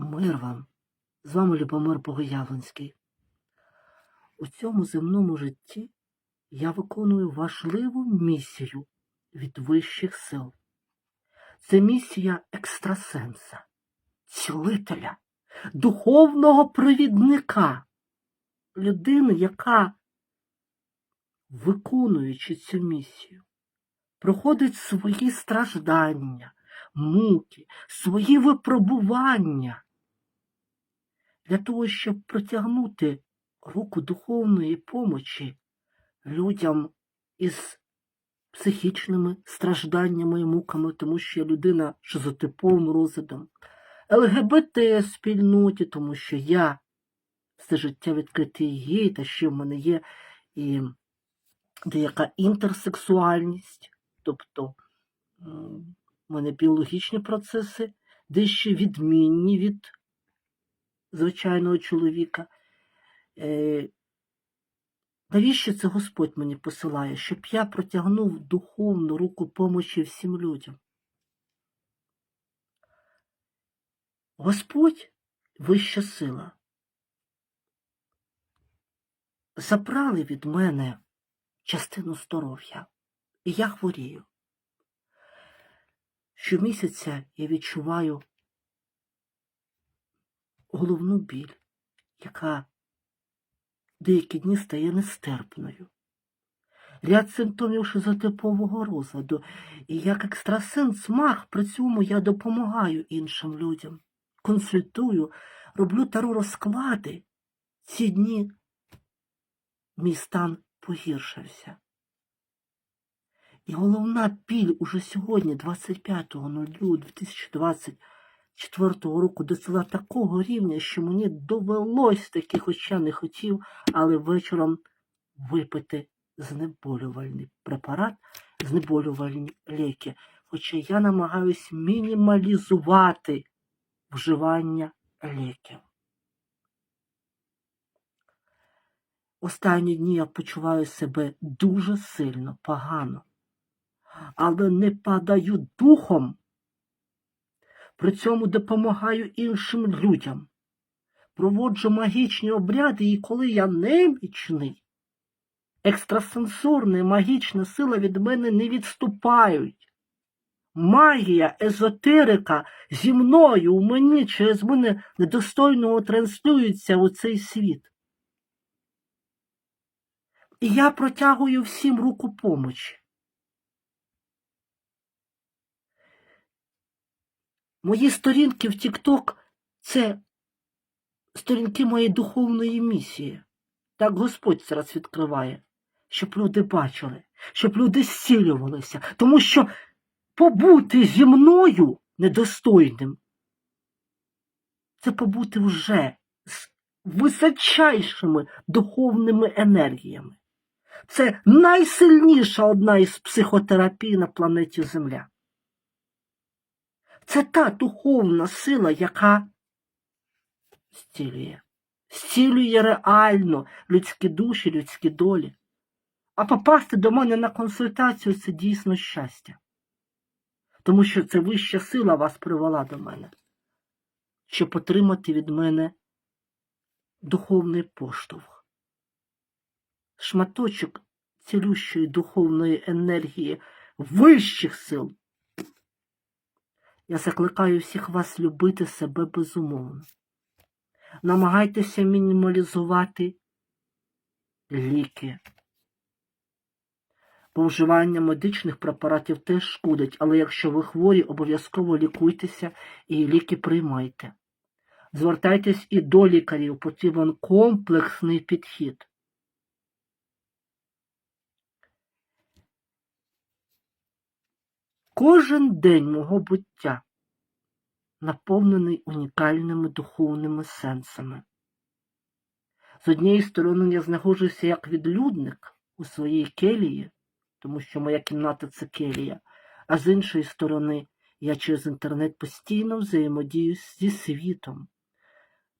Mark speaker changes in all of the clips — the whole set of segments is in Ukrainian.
Speaker 1: Мир вам! З вами Любомир Богоявленський. У цьому земному житті я виконую важливу місію від вищих сил. Це місія екстрасенса, цілителя, духовного провідника, людини, яка, виконуючи цю місію, проходить свої страждання, муки, свої випробування для того, щоб протягнути руку духовної помочі людям із психічними стражданнями і муками, тому що я людина шизотиповим розладом, ЛГБТ спільноті, тому що я все життя відкритий гей, та ще в мене є і деяка інтерсексуальність, тобто в мене біологічні процеси дещо відмінні від звичайного чоловіка. Е, Навіщо це Господь мені посилає? Щоб я протягнув духовну руку помочі всім людям. Господь вища сила. Забрали від мене частину здоров'я, і я хворію. Щомісяця я відчуваю головну біль, яка деякі дні стає нестерпною. Ряд симптомів шизотипового розладу, і як екстрасенс маг при цьому я допомагаю іншим людям, консультую, роблю тару розклади. Ці дні мій стан погіршився. І головна біль уже сьогодні, 25.02.2024 року, досягла такого рівня, що мені довелось таки, хоча не хотів, але вечором випити знеболювальний препарат, знеболювальні ліки. Хоча я намагаюсь мінімалізувати вживання ліків. Останні дні я почуваю себе дуже сильно, погано, але не падаю духом. При цьому допомагаю іншим людям. Проводжу магічні обряди, і коли я немічний, екстрасенсорна магічна сила від мене не відступають. Магія, езотерика зі мною у мені через мене недостойного транслюється у цей світ. І я протягую всім руку помочі. Мої сторінки в TikTok – це сторінки моєї духовної місії. Так Господь зараз відкриває, щоб люди бачили, щоб люди зцілювалися, тому що побути зі мною недостойним це побути вже з височайшими духовними енергіями. Це найсильніша одна із психотерапій на планеті Земля. Це та духовна сила, яка зцілює. Зцілює реально людські душі, людські долі. А попасти до мене на консультацію це дійсно щастя. Тому що це вища сила вас привела до мене, щоб отримати від мене духовний поштовх. Шматочок цілющої духовної енергії вищих сил. Я закликаю всіх вас любити себе безумовно. Намагайтеся мінімалізувати ліки. Бо вживання медичних препаратів теж шкодить, але якщо ви хворі, обов'язково лікуйтеся і ліки приймайте. Звертайтесь і до лікарів, потрібен комплексний підхід. Кожен день мого буття наповнений унікальними духовними сенсами. З однієї сторони, я знаходжуся як відлюдник у своїй келії, тому що моя кімната це келія, а з іншої сторони, я через інтернет постійно взаємодію зі світом,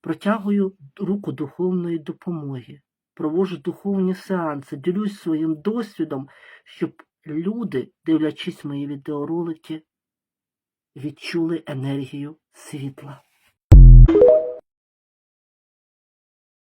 Speaker 1: протягую руку духовної допомоги, проводжу духовні сеанси, ділюсь своїм досвідом, щоб люди, дивлячись мої відеоролики, відчули енергію світла.